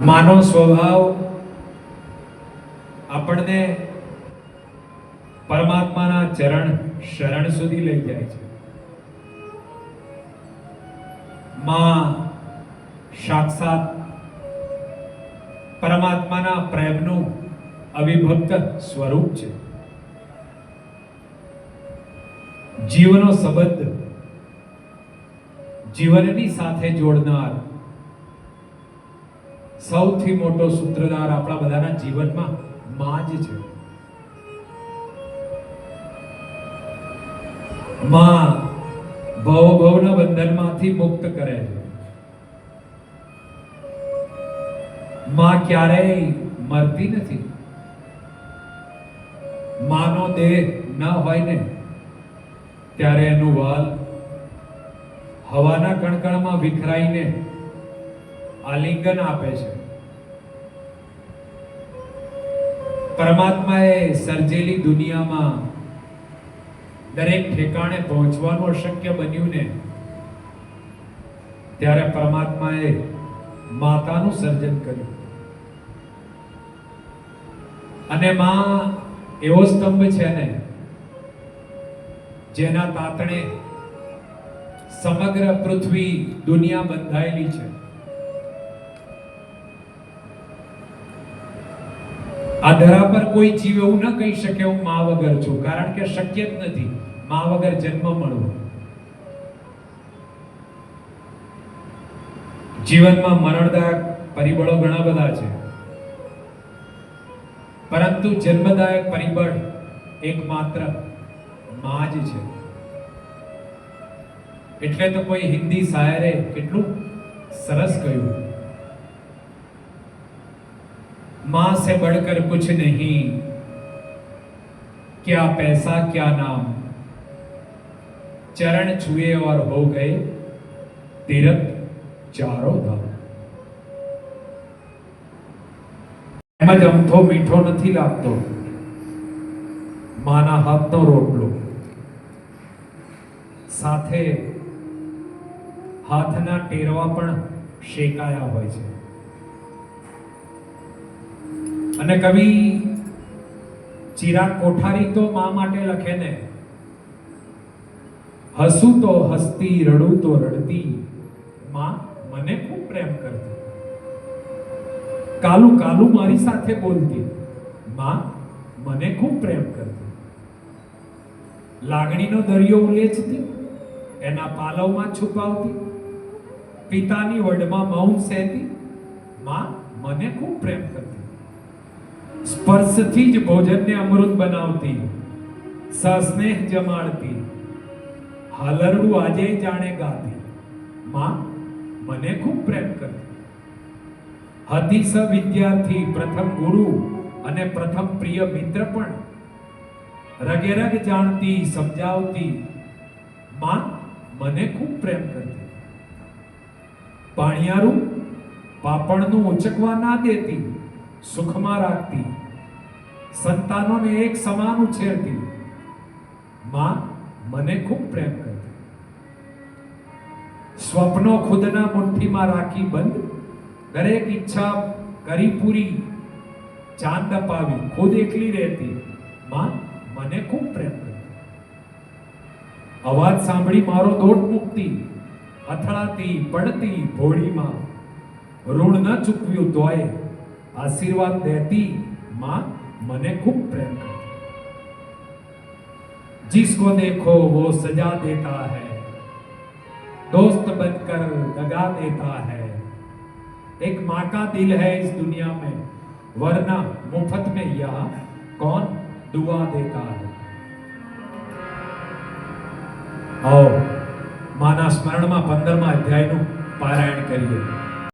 માનો સ્વભાવ આપણને પરમાત્માના ચરણ શરણ સુધી લઈ જાય છે. માં સાક્ષાત પરમાત્માના પ્રેમનું અવિભક્ત સ્વરૂપ છે. જીવનો સંબંધ જીવનની સાથે જોડનાર સૌથી મોટો સૂત્રધાર આપણા બધાના જીવનમાં માં જ છે. માં ભવ ભવના બંધનમાંથી મુક્ત કરે છે. માં ક્યારેય મરતી નથી. માનો દેહ ન હોય ને, ત્યારે એનું વાલ હવાના કણકણમાં વિખરાઈને આલિંગન આપે છે. પરમાત્માએ સર્જેલી દુનિયામાં દરેક ઠેકાણે પહોંચવાનું અશક્ય બન્યું ને, ત્યારે પરમાત્માએ માતાનું સર્જન કર્યું. અને માં એવો સ્તંભ છે ને, જેના તાતણે સમગ્ર પૃથ્વી દુનિયા બંધાયેલી છે. આ ધરા પર કોઈ જીવ એવું ન કહી શકે હું મા વગર છું, કારણ કે શક્ય જ નથી મા વગર જન્મ મળવો. જીવનમાં મરણદાયક પરિબળો ઘણા બધા છે. પરંતુ જન્મદાયક પરિબળ એકમાત્ર મા જ છે. એટલે તો કોઈ હિન્દી શાયરે કેટલું સરસ કહ્યું. मां से बढ़कर कुछ नहीं क्या पैसा क्या नाम चरण छुए और हो गए तीरथ चारों धाम એમ જ અમથો મીઠો નથી લાગતો માના હાથનો રોટલો સાથે હાથના ટેરવા પણ શેકાયા હોય છે અને કવિ ચિરાગ કોઠારી તો મા માટે લખે ને, હસું તો હસતી, રડું તો રડતી, માં મને ખૂબ પ્રેમ કરતી. કાલું કાલું મારી સાથે બોલતી, માં મને ખૂબ પ્રેમ કરતી. લાગણીનો દરિયો ઉલેચતી, એના પાલવમાં છુપાવતી, પિતાની વડમાં મૌન સહેતી માં મને ખૂબ પ્રેમ કરતી. સ્પર્શથી જ ભોજનને અમૃત બનાવતી, સસ્નેહ જમાડતી. હાલરડું આજે જાણે ગાતી. માં, મને ખૂબ પ્રેમ કરતી. હતી સ વિદ્યાર્થી, પ્રથમ ગુરુ અને પ્રથમ પ્રિય મિત્ર પણ. રગે રગ જાણતી, સમજાવતી. માં, મને ખૂબ પ્રેમ કરતી. પાણિયારું પાપણનું ઉચકવા ના દેતી. સુખમાં રાખતી, સંતાનોને એક સમાન ઉછેરતી, માં મને ખૂબ પ્રેમ કરતી. સ્વપ્નો ખુદના મુઠ્ઠીમાં રાખી બંધ, દરેક ઈચ્છા કરી પૂરી ચાંદ અપાવી ખુદ એકલી રહેતી, માં મને ખૂબ પ્રેમ કરતી. અવાજ સાંભળી મારો દોટ મૂકતી, અથડાતી, પડતી, ભોળીમાં, ઋણ ન ચૂકવ્યું તોય आशीर्वाद देती माँ मने खूब प्रेम करती जिसको देखो वो सजा देता है दोस्त बनकर दगा देता है एक माँ का दिल है इस दुनिया में वरना मुफ्त में यह कौन दुआ देता है आओ માના સ્મરણમાં પંદરમા અધ્યાયનું પારાયણ કરીએ